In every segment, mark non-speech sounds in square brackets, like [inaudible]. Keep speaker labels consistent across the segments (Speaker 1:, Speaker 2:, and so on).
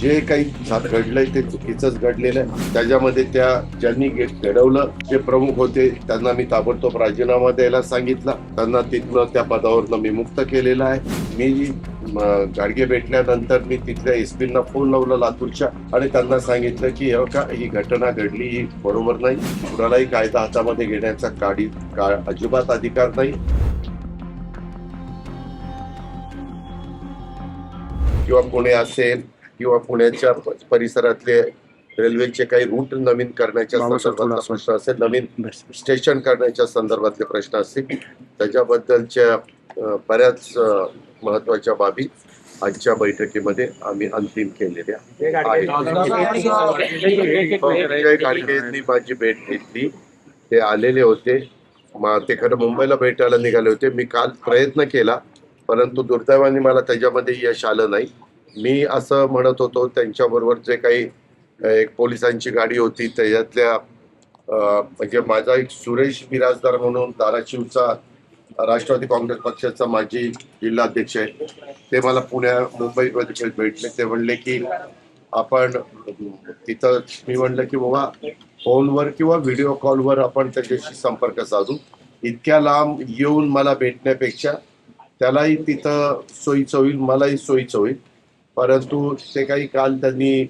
Speaker 1: जे काही घडलंय ते चुकीचंच घडलेलं आहे. त्याच्यामध्ये त्या ज्यांनी गेट घडवलं जे प्रमुख होते त्यांना मी ताबडतोब राजीनामा द्यायला सांगितला. त्यांना तिथनं त्या पदावरनं मी मुक्त केलेलं आहे. मी गाडगे भेटल्यानंतर मी तिथल्या एसपींना फोन लावला लातूरच्या आणि त्यांना सांगितलं की हो का ही घटना घडली ही बरोबर नाही. कुणालाही कायदा हातामध्ये घेण्याचा काडी का अजिबात अधिकार नाही. किंवा कोणी असेल किंवा पुण्याच्या परिसरातले रेल्वेचे काही रूट नवीन करण्याच्या संदर्भातला प्रश्न असेल नवीन स्टेशन करण्याच्या संदर्भातले प्रश्न असतील. त्याच्याबद्दलच्या बऱ्याच महत्त्वाच्या बाबी आजच्या बैठकीमध्ये आम्ही अंतिम केलेल्या आहेत. जय गाडगे यांनी माझी भेट घेतली. ते आलेले होते. ते खरं मुंबईला भेटायला निघाले होते. मी काल प्रयत्न केला परंतु दुर्दैवाने मला त्याच्यामध्ये यश आलं नाही. मी असं म्हणत होतो त्यांच्याबरोबर जे काही एक पोलिसांची गाडी होती त्याच्यातल्या म्हणजे माझा एक सुरेश बिराजदार म्हणून धाराशिवचा राष्ट्रवादी काँग्रेस पक्षाचा माजी जिल्हाध्यक्ष आहे. ते मला पुण्या मुंबईमध्ये भेटले. ते म्हणले की आपण तिथं मी म्हणलं की बाबा फोनवर किंवा व्हिडिओ कॉलवर आपण त्याच्याशी संपर्क साधू. इतक्या लांब येऊन मला भेटण्यापेक्षा त्यालाही तिथं सोयीचं होईल मलाही सोयीचं होईल. परंतु ते काही काल त्यांनी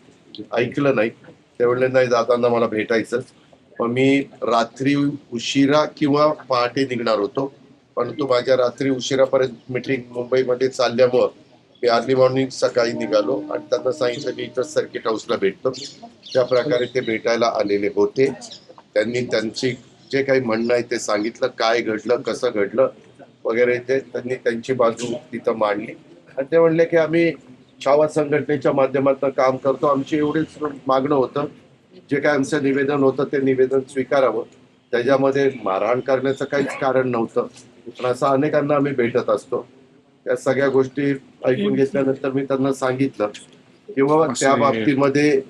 Speaker 1: ऐकलं नाही. ते म्हणले नाही जाताना मला भेटायचं मग मी रात्री उशिरा किंवा पहाटे निघणार होतो. परंतु माझ्या रात्री उशिरापर्यंत मिटिंग मुंबईमध्ये चालल्यामुळं मी अर्ली मॉर्निंग सकाळी निघालो आणि त्यांना सांगितलं की इथं सर्किट हाऊसला भेटतो. त्या प्रकारे ते भेटायला आलेले होते. त्यांनी त्यांची जे काही म्हणणं आहे ते सांगितलं काय घडलं कसं घडलं वगैरे ते त्यांनी त्यांची बाजू तिथं मांडली. आणि ते म्हणले की आम्ही छावा संघटनेच्या माध्यमातून काम करतो. आमची एवढीच मागणं होतं. जे काय आमचं निवेदन होतं ते निवेदन स्वीकारावं. त्याच्यामध्ये मारहाण करण्याचं काहीच कारण नव्हतं. पण असं अनेकांना आम्ही भेटत असतो. त्या सगळ्या गोष्टी ऐकून घेतल्यानंतर मी त्यांना सांगितलं की बाबा त्या बाबतीमध्ये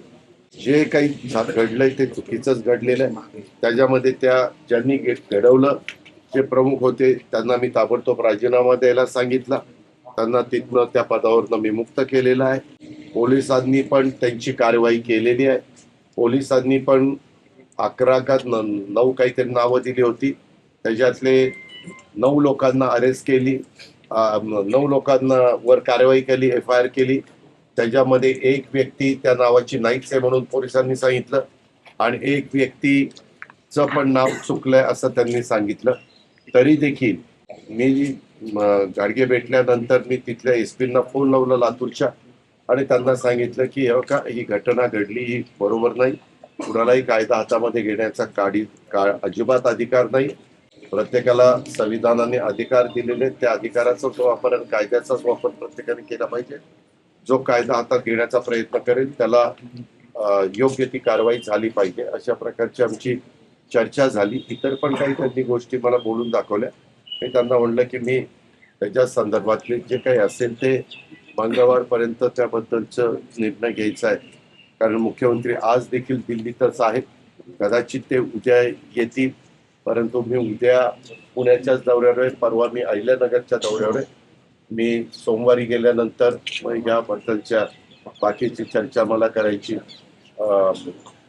Speaker 1: जे काही घडलंय ते चुकीचंच घडलेलं आहे. त्याच्यामध्ये त्या ज्यांनी घडवलं जे प्रमुख होते त्यांना मी ताबडतोब राजीनामा द्यायला सांगितला. त्यांना तिथनं त्या पदावरनं मी मुक्त केलेलं आहे. पोलिसांनी पण त्यांची कारवाई केलेली आहे. पोलिसांनी पण अकरा का न- नऊ काहीतरी नावं दिली होती. त्याच्यातले नऊ लोकांना अरेस्ट केली. नऊ लोकांना वर कारवाई केली एफ आय आर केली. त्याच्यामध्ये एक व्यक्ती त्या नावाची नाहीच आहे म्हणून पोलिसांनी सांगितलं. आणि एक व्यक्तीचं पण नाव चुकलंय असं त्यांनी सांगितलं. तरी देखील मी गाडगे भेटल्यानंतर मी तिथल्या एस पींना फोन लावला लातूरच्या आणि त्यांना सांगितलं की हे का ही घटना घडली ही बरोबर नाही. कुणालाही कायदा हातामध्ये घेण्याचा काडी का अजिबात अधिकार नाही. प्रत्येकाला संविधानाने अधिकार दिलेले त्या अधिकाराचाच वापर आणि कायद्याचाच वापर प्रत्येकाने केला पाहिजे जो कायदा हातात घेण्याचा प्रयत्न करेल त्याला योग्य ती कारवाई झाली पाहिजे. अशा प्रकारची आमची चर्चा झाली. इतर पण काही त्यांनी गोष्टी मला बोलून दाखवल्या. मी त्यांना म्हणलं की मी त्याच्या संदर्भातले जे काही असेल ते मंगळवारपर्यंत त्याबद्दलचं निर्णय घ्यायचा आहे. कारण मुख्यमंत्री आज देखील दिल्लीतच आहेत. कदाचित ते उद्या येतील. परंतु मी उद्या पुण्याच्याच दौऱ्यावर आहे. परवा मी अहिल्यानगरच्या दौऱ्यावर आहे. मी सोमवारी गेल्यानंतर मग याबद्दलच्या बाकीची चर्चा मला करायची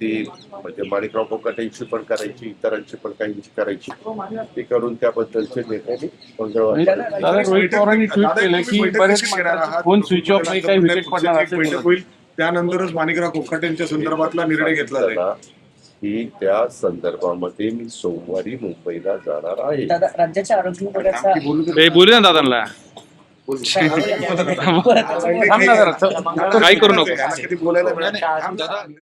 Speaker 1: ती म्हणजे माणिकराव कोकाटेंची पण करायची इतरांची पण काहींची करायची ती करून त्याबद्दलचे निर्णय मी मंगळवारी
Speaker 2: दादा रोहित पवारांनी ट्विट केलं की बरेच फोन स्विच ऑफ नाही काही विकेट पडणार असेल
Speaker 3: बैठक होईल. त्यानंतरच माणिकराव कोकाटेंच्या संदर्भातला निर्णय घेतला जाईल.
Speaker 1: त्याला की त्या संदर्भामध्ये मी सोमवारी मुंबईला जाणार आहे.
Speaker 4: दादा राज्याच्या आरोग्य विभागाचा
Speaker 3: बोलू
Speaker 2: ए, बोलू ना दादांना. [laughs] थांब ना जरा. काही करू नको.
Speaker 3: याला कधी बोलायला मिळालं? नाही.